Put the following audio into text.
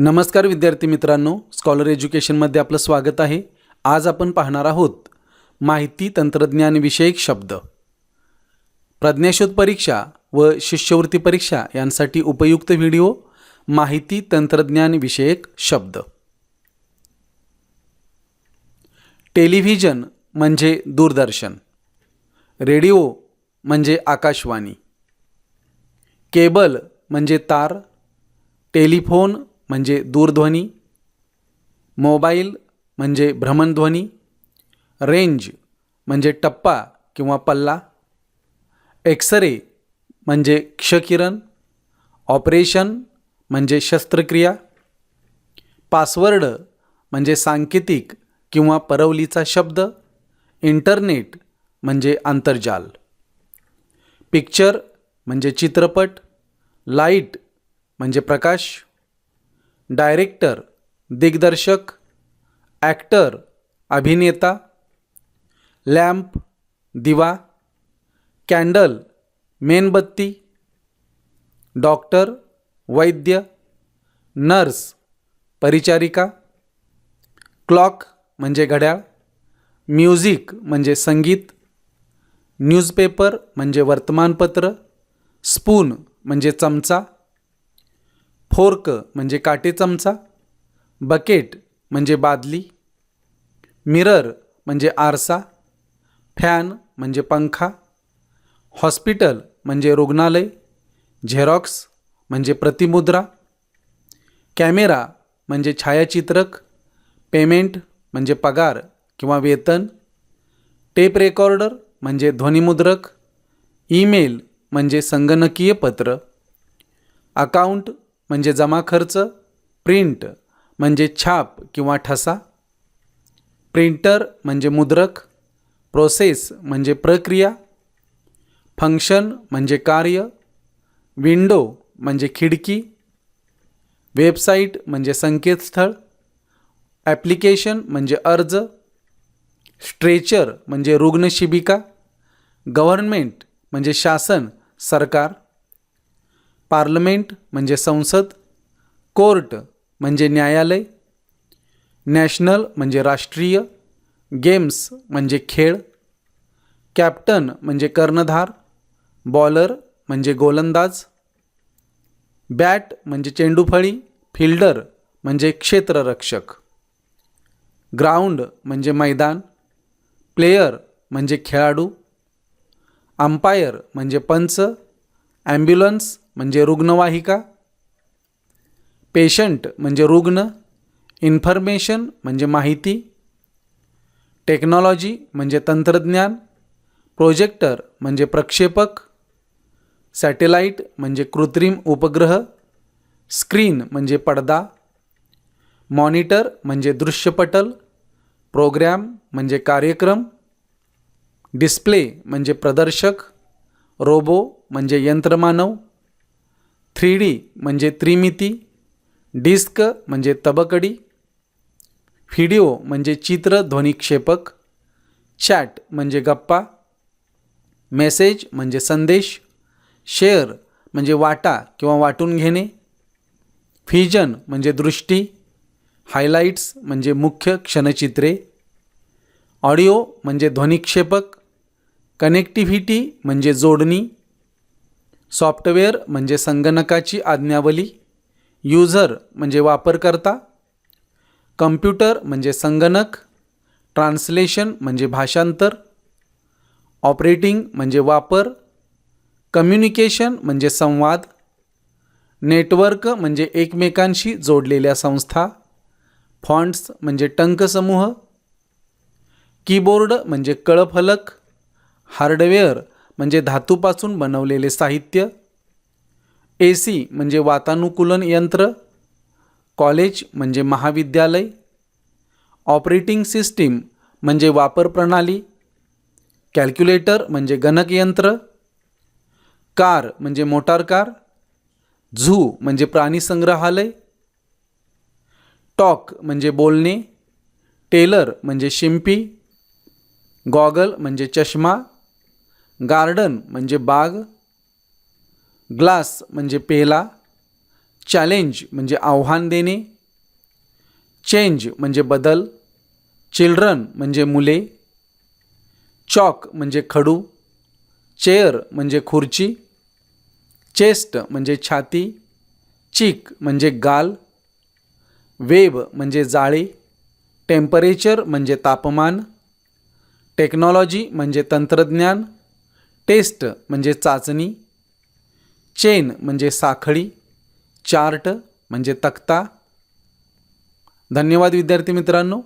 नमस्कार विद्यार्थी मित्रांनो स्कॉलर एज्युकेशनमध्ये आपलं स्वागत आहे. आज आपण पाहणार आहोत माहिती तंत्रज्ञानविषयक शब्द. प्रज्ञाशोध परीक्षा व शिष्यवृत्ती परीक्षा यांसाठी उपयुक्त व्हिडिओ माहिती तंत्रज्ञानविषयक शब्द. टेलिव्हिजन म्हणजे दूरदर्शन. रेडिओ म्हणजे आकाशवाणी. केबल म्हणजे तार. टेलिफोन म्हणजे दूरध्वनी मोबाईल म्हणजे भ्रमणध्वनी रेंज म्हणजे टप्पा किंवा पल्ला एक्सरे म्हणजे क्षकिरण ऑपरेशन म्हणजे शस्त्रक्रिया पासवर्ड म्हणजे सांकेतिक किंवा परवलीचा शब्द इंटरनेट म्हणजे आंतरजाल पिक्चर म्हणजे चित्रपट लाइट म्हणजे प्रकाश डायरेक्टर, दिग्दर्शक ॲक्टर अभिनेता लॅम्प दिवा कॅन्डल मेणबत्ती, डॉक्टर, वैद्य, नर्स, परिचारिका, क्लॉक म्हणजे घड्याळ, म्युझिक म्हणजे संगीत, न्यूजपेपर म्हणजे वर्तमानपत्र, स्पून म्हणजे चमचा फोर्क म्हणजे काटे चमचा बकेट म्हणजे बादली मिरर म्हणजे आरसा फॅन म्हणजे पंखा हॉस्पिटल म्हणजे रुग्णालय झेरॉक्स म्हणजे प्रतिमुद्रा कॅमेरा म्हणजे छायाचित्रक पेमेंट म्हणजे पगार किंवा वेतन टेप रेकॉर्डर म्हणजे ध्वनिमुद्रक ईमेल म्हणजे संगणकीय पत्र अकाउंट म्हणजे जमा खर्च प्रिंट म्हणजे छाप किंवा ठसा प्रिंटर म्हणजे मुद्रक प्रोसेस म्हणजे प्रक्रिया फंक्शन म्हणजे कार्य विंडो म्हणजे खिडकी वेबसाईट म्हणजे संकेतस्थळ ॲप्लिकेशन म्हणजे अर्ज स्ट्रेचर म्हणजे रुग्णशिबिका गव्हर्नमेंट म्हणजे शासन सरकार. पार्लमेंट म्हणजे संसद कोर्ट म्हणजे न्यायालय नॅशनल म्हणजे राष्ट्रीय गेम्स म्हणजे खेळ कॅप्टन म्हणजे कर्णधार बॉलर म्हणजे गोलंदाज बॅट म्हणजे चेंडूफळी फिल्डर म्हणजे क्षेत्ररक्षक ग्राउंड म्हणजे मैदान प्लेयर म्हणजे खेळाडू अंपायर म्हणजे पंच ॲम्ब्युलन्स म्हणजे रुग्णवाहिका पेशंट म्हणजे रुग्ण इन्फॉर्मेशन म्हणजे माहिती टेक्नॉलॉजी म्हणजे तंत्रज्ञान प्रोजेक्टर म्हणजे प्रक्षेपक सॅटेलाईट म्हणजे कृत्रिम उपग्रह स्क्रीन म्हणजे पडदा मॉनिटर म्हणजे दृश्यपटल प्रोग्रॅम म्हणजे कार्यक्रम डिस्प्ले म्हणजे प्रदर्शक रोबो म्हणजे यंत्रमानव थ्री डी म्हणजे त्रिमिती डिस्क म्हणजे तबकडी व्हिडिओ म्हणजे चित्र ध्वनिक्षेपक चॅट म्हणजे गप्पा मेसेज म्हणजे संदेश शेअर म्हणजे वाटा किंवा वाटून घेणे फिजन म्हणजे दृष्टी हायलाईट्स म्हणजे मुख्य क्षणचित्रे ऑडिओ म्हणजे ध्वनिक्षेपक कनेक्टिव्हिटी म्हणजे जोडणी सॉफ्टवेअर म्हणजे संगणकाची आज्ञावली युजर म्हणजे वापरकर्ता कम्प्युटर म्हणजे संगणक ट्रान्सलेशन म्हणजे भाषांतर ऑपरेटिंग म्हणजे वापर कम्युनिकेशन म्हणजे संवाद नेटवर्क म्हणजे एकमेकांशी जोडलेल्या संस्था फॉन्ट्स म्हणजे टंकसमूह कीबोर्ड म्हणजे कळफलक हार्डवेअर म्हणजे धातूपासून बनवलेले साहित्य ए सी म्हणजे वातानुकूलन यंत्र कॉलेज म्हणजे महाविद्यालय ऑपरेटिंग सिस्टीम म्हणजे वापर प्रणाली कॅल्क्युलेटर म्हणजे गणकयंत्र कार म्हणजे मोटार कार झू म्हणजे प्राणीसंग्रहालय टॉक म्हणजे बोलणे टेलर म्हणजे शिंपी गॉगल म्हणजे चष्मा गार्डन म्हणजे बाग ग्लास म्हणजे पेला चॅलेंज म्हणजे आव्हान देणे चेंज म्हणजे बदल चिल्ड्रन म्हणजे मुले चॉक म्हणजे खडू चेअर म्हणजे खुर्ची चेस्ट म्हणजे छाती चीक म्हणजे गाल वेब म्हणजे जाळे टेम्परेचर म्हणजे तापमान टेक्नॉलॉजी म्हणजे तंत्रज्ञान टेस्ट म्हणजे चाचणी चेन म्हणजे साखळी चार्ट म्हणजे तक्ता. धन्यवाद विद्यार्थी मित्रांनो.